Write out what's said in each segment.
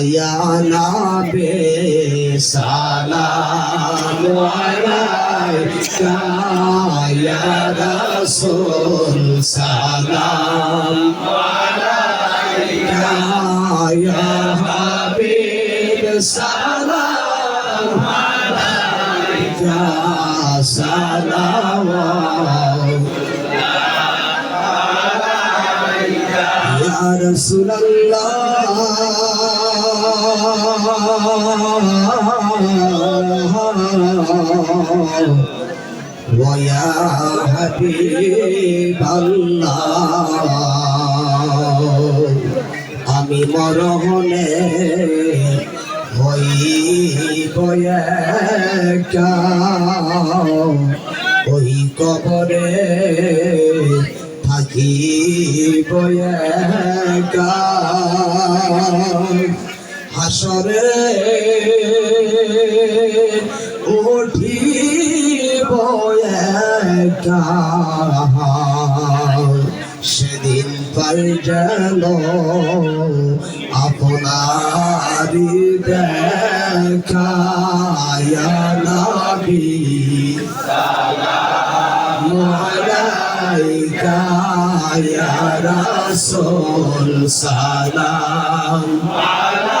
يا نبي سلام عليك يا رسول سلام عليك يا حبيب سلام عليك سلام يا رسول الله ويا حبيب الله আমি মরহনে হইব একা ওই কবরে থাকিব একা হাসরে উঠিব একা সেদিন পাই যেন আপনারি দেখা ইয়া নবী ইয়া রাসূল সালাম। আলাইকা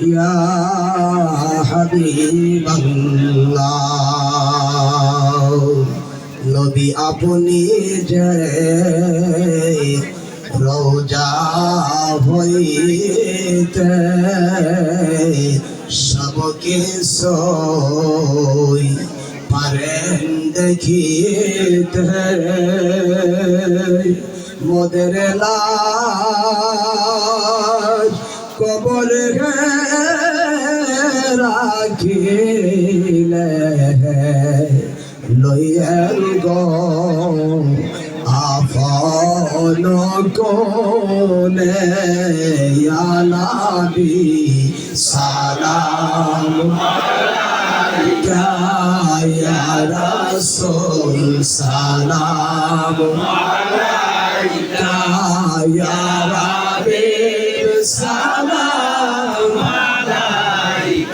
ইয়া হাবিবাল্লাহ নবী আপনি যে রোজা হইতে সবকে সই পারেন দেখিতে। মোদের লাজ কবর রাখিলে লইয়ের গো আপন কোনে আলাবি সালাম। ইয়া রাসূল সালাম। আলাইকা ইয়া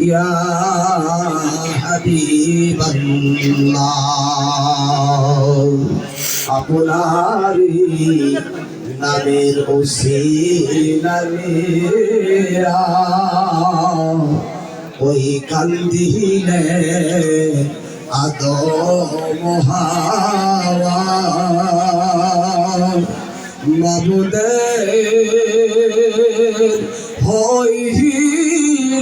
ইয়া হাবিবাল্লাহ আপনারি নামের ওসিলা ওই কান্দিলে আদম হাওয়া। মাবুদের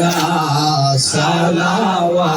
का सलावा